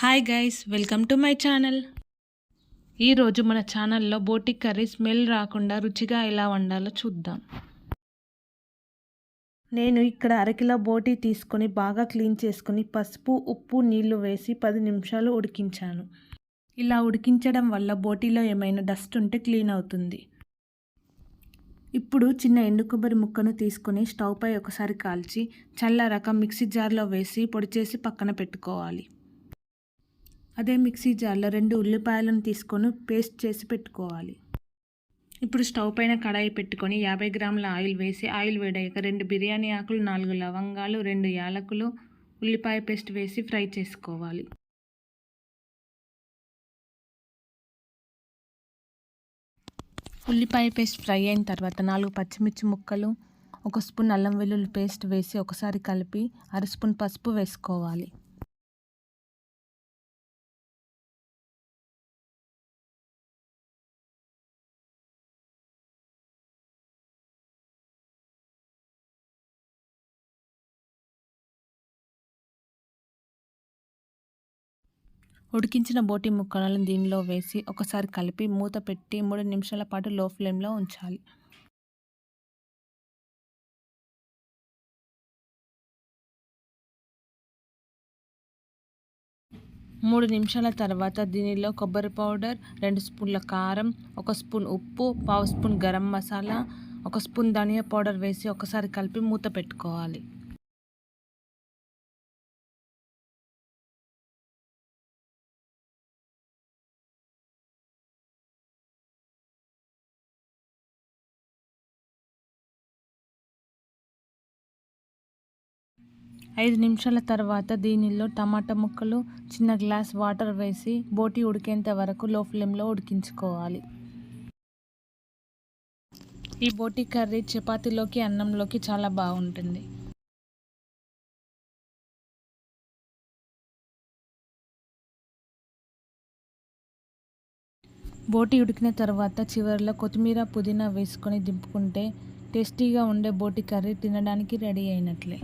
Hi guys welcome to my channel ఈరోజు మన ఛానల్లో బోటి కర్రీ స్మెల్ రాకుండా రుచిగా ఎలా వండాలో చూద్దాం. నేను ఇక్కడ అరకిలో బోటి తీసుకొని బాగా క్లీన్ చేసుకుని పసుపు ఉప్పు నీళ్ళు వేసి పది నిమిషాలు ఉడికించాను. ఇలా ఉడికించడం వల్ల బోటీలో ఏమైనా డస్ట్ ఉంటే క్లీన్ అవుతుంది. ఇప్పుడు చిన్న ఎండు కొబ్బరి ముక్కను తీసుకొని స్టవ్పై ఒకసారి కాల్చి చల్లారాక మిక్సీ జార్లో వేసి పొడి చేసి పక్కన పెట్టుకోవాలి. అదే మిక్సీ జార్లో రెండు ఉల్లిపాయలను తీసుకొని పేస్ట్ చేసి పెట్టుకోవాలి. ఇప్పుడు స్టవ్ పైన కడాయి పెట్టుకొని యాభై గ్రాముల ఆయిల్ వేసి ఆయిల్ వేడయ్యాక రెండు బిర్యానీ ఆకులు నాలుగు లవంగాలు రెండు యాలకులు ఉల్లిపాయ పేస్ట్ వేసి ఫ్రై చేసుకోవాలి. ఉల్లిపాయ పేస్ట్ ఫ్రై అయిన తర్వాత నాలుగు పచ్చిమిర్చి ముక్కలు ఒక స్పూన్ అల్లం వెల్లుల్లి పేస్ట్ వేసి ఒకసారి కలిపి అర స్పూన్ పసుపు వేసుకోవాలి. ఉడికించిన బోటి ముక్కలను దీనిలో వేసి ఒకసారి కలిపి మూత పెట్టి మూడు నిమిషాల పాటు లో ఫ్లేమ్లో ఉంచాలి. మూడు నిమిషాల తర్వాత దీనిలో కొబ్బరి పౌడర్ రెండు స్పూన్ల కారం ఒక స్పూన్ ఉప్పు పావు స్పూన్ గరం మసాలా ఒక స్పూన్ ధనియా పౌడర్ వేసి ఒకసారి కలిపి మూత పెట్టుకోవాలి. ఐదు నిమిషాల తర్వాత దీనిలో టమాటా ముక్కలు చిన్న గ్లాస్ వాటర్ వేసి బోటి ఉడికేంత వరకు లో ఫ్లేమ్లో ఉడికించుకోవాలి. ఈ బోటి కర్రీ చపాతీలోకి అన్నంలోకి చాలా బాగుంటుంది. బోటి ఉడికిన తర్వాత చివరిలో కొత్తిమీర పుదీనా వేసుకొని దింపుకుంటే టేస్టీగా ఉండే బోటి కర్రీ తినడానికి రెడీ అయినట్లే.